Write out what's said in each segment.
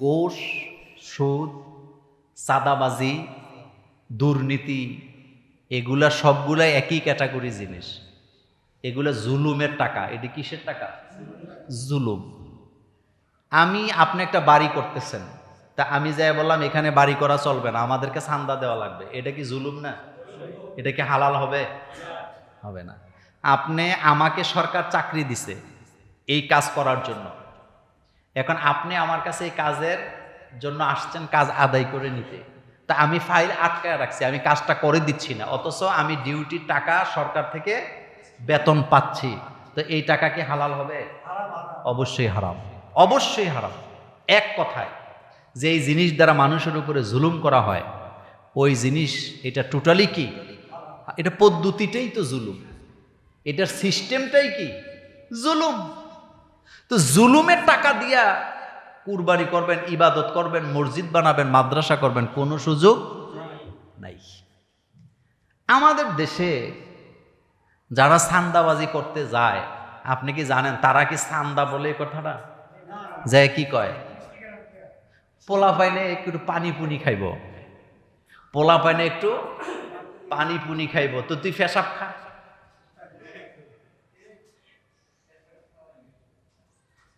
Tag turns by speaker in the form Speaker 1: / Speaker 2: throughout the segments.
Speaker 1: ঘোষ সুদ সাদাবাজি দুর্নীতি, এগুলা সবগুলা একই ক্যাটাগরি জিনিস। এগুলা জুলুমের টাকা। এটি কিসের টাকা? জুলুম। আমি, আপনি একটা বাড়ি করতেছেন। তা আমি যাই বললাম, এখানে বাড়ি করা চলবে না, আমাদেরকে চান্দা দেওয়া লাগবে। এটা কি জুলুম না? এটা কি হালাল হবে? হবে না। আপনি আমাকে সরকার চাকরি দিছে এই কাজ করার জন্য। এখন আপনি আমার কাছে এই কাজের জন্য আসছেন কাজ আদায় করে নিতে। তা আমি ফাইল আটকায় রাখছি, আমি কাজটা করে দিচ্ছি না, অথচ আমি ডিউটির টাকা সরকার থেকে বেতন পাচ্ছি। তো এই টাকা কি হালাল হবে? অবশ্যই হারাম। অবশ্যই হারাম। এক কথায়, যে এই জিনিস দ্বারা মানুষের উপরে জুলুম করা হয়, ওই জিনিস এটা টোটালি কি? এটা পদ্ধতিটাই তো জুলুম। এটার সিস্টেমটাই কি? জুলুম। তো জুলুমের টাকা দিয়া কুরবানি করবেন, ইবাদত করবেন, মসজিদ বানাবেন, মাদ্রাসা করবেন, কোনো সুযোগ নাই। আমাদের দেশে যারা সান্দাবাজি করতে যায়, আপনি কি জানেন তারা কি সান্দা বলে কথাটা? যায় কি কয়? পোলা পাইনে একটু পানি পুনি খাইব। পোলা পাইনে একটু পানি পুনি খাইব। তো তুই ফেসাব খা।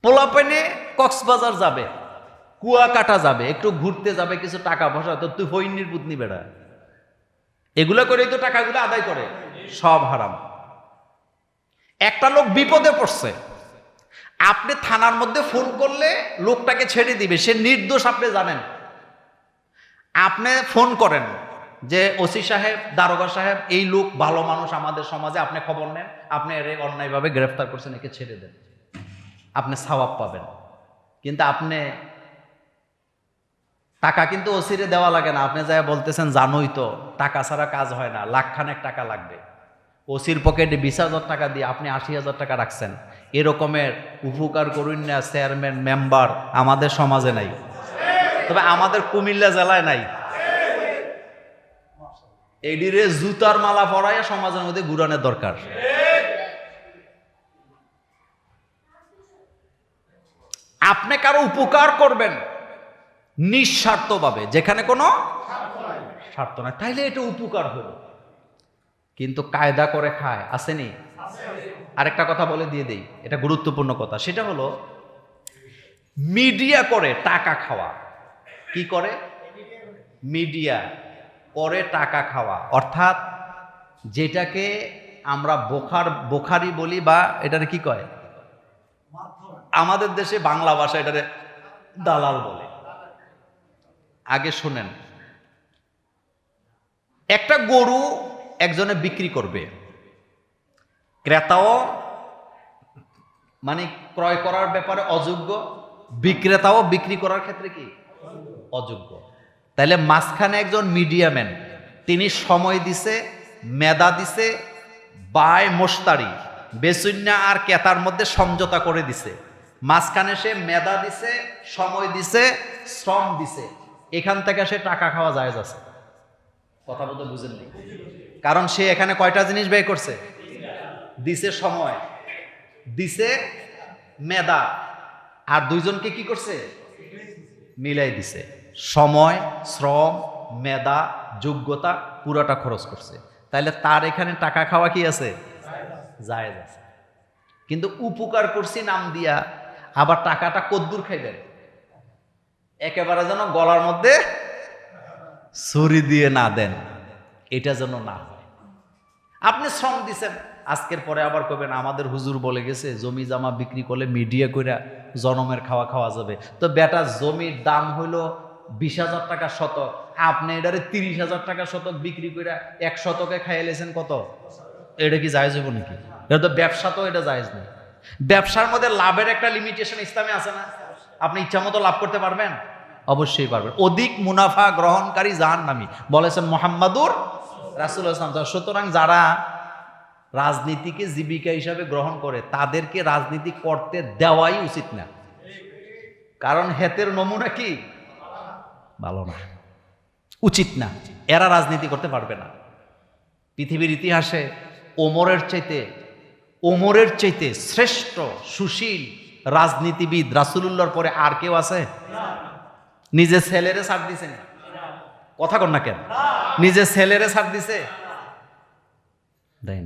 Speaker 1: পোলা পাইনে কক্সবাজার যাবে, কুয়াকাটা যাবে, একটু ঘুরতে যাবে, কিছু টাকা পয়সা, তো তুই হইনির বুতনি বেড়া। এগুলো করেই তো টাকাগুলো আদায় করে, সব হারাম। একটা লোক বিপদে পড়ছে, আপনি থানার মধ্যে ফোন করলে লোকটাকে ছেড়ে দিবে, সে নির্দোষ, আপনি জানেন। আপনি ফোন করেন যে, ওসি সাহেব, দারোগা সাহেব, এই লোক ভালো মানুষ আমাদের সমাজে, আপনি খবর নেন, আপনি এর অন্যায়ভাবে গ্রেফতার করছেন, একে ছেড়ে দেন। আপনি সাওয়াব পাবেন। কিন্তু আপনি টাকা কিন্তু ওসিরে দেওয়া লাগে না। আপনি যাই বলতেছেন জানোই তো, টাকা ছাড়া কাজ হয় না, লাখখানেক টাকা লাগবে। ওসির পকেটে বিশ হাজার টাকা দিয়ে আপনি আশি হাজার টাকা রাখছেন। এরকমের উপকার করুন না, চেয়ারম্যান, মেম্বার, আমাদের সমাজে নাই। তবে আমাদের কুমিল্লা জেলায় নাই। এডিরে জুতার মালা পরাইয়া সমাজের মধ্যে ঘুরানোর দরকার। আপনি কারও উপকার করবেন নিঃস্বার্থভাবে, যেখানে কোনো স্বার্থ নাই। তাইলে এটা উপকার হলো। কিন্তু কায়দা করে খায় আসেনি আরেকটা কথা বলে দিয়ে দেই, এটা গুরুত্বপূর্ণ কথা। সেটা হলো, মিডিয়া করে টাকা খাওয়া। কি করে? মিডিয়া করে টাকা খাওয়া। অর্থাৎ যেটাকে আমরা বোখার বোখারি বলি বা এটারে কি কয়? আমাদের দেশে বাংলা ভাষা এটারে দালাল বলে। আগে শোনেন, একটা গরু একজনে বিক্রি করবে, ক্রেতাও মানে ক্রয় করার ব্যাপারে অযোগ্য, বিক্রেতাও বিক্রি করার ক্ষেত্রে কি? অযোগ্য। তাহলে মাঝখানে একজন মিডিয়াম্যান, তিনি সময় দিছে মেদা দিছে বায় মোস্তারি বেসুন্যা আর কেতার মধ্যে সমঝোতা করে দিছে। মাঝখানে সে মেধা দিছে, সময় দিছে, শ্রম দিছে। এখান থেকে সে টাকা খাওয়া যায় আছে। কথা বলতে বুঝেননি কারণ সে এখানে কয়টা জিনিস ব্যয় করছে? দিছে সময়, দিছে মেধা। আর দুইজনকে কি করছে? মিলাই দিছে। সময়, শ্রম, মেধা, যোগ্যতা পুরোটা খরচ করছে। তাইলে তার এখানে টাকা খাওয়া কি আছে? জায়েজ আছে। কিন্তু উপকার করছি নাম দিয়া আবার টাকাটা কদ্দুর খাইবেন একেবারে যেন গলার মধ্যে ছুরি দিয়ে না দেন। এটা যেন না হয়। আপনি শ্রম দিছেন, আজকের পরে আবার কবেন, আমাদের হুজুর বলে গেছে, জমি জামা বিক্রি করলে মিডিয়া কইরা জনমের খাওয়া খাওয়া যাবে। তো বেটা, জমির দাম হইল বিশ হাজার টাকা শতক, আপনি এটারে তিরিশ হাজার টাকা শতক বিক্রি কইরা এক শতকে খাইলেছেন কত? এটা কি জায়েজ হইব নাকি? এটা তো ব্যবসা তো, এটা জায়েজ নেই। ব্যবসার মধ্যে লাভের একটা লিমিটেশন ইসলামে আছে না? আপনি ইচ্ছা মতো লাভ করতে পারবেন? অবশ্যই পারবেন। অধিক মুনাফা গ্রহণকারী জাহান নামি বলেছেন মোহাম্মদুর রাসুল ইসলাম সুতরাং যারা রাজনীতিকে জীবিকা হিসাবে গ্রহণ করে, তাদেরকে রাজনীতি করতে দেওয়াই উচিত না। কারণ হেতের নমুনা কি? ভালো না। উচিত না। এরা রাজনীতি করতে পারবে না। পৃথিবীর ইতিহাসে ওমরের চাইতে ওমরের চাইতে শ্রেষ্ঠ, সুশীল রাজনীতিবিদ রাসুলুল্লাহর পরে আর কেউ আছে? নিজে ছেলেরে সার দিছে কথা কর না কেন? নিজে ছেলেরে সার দিছে? দেয়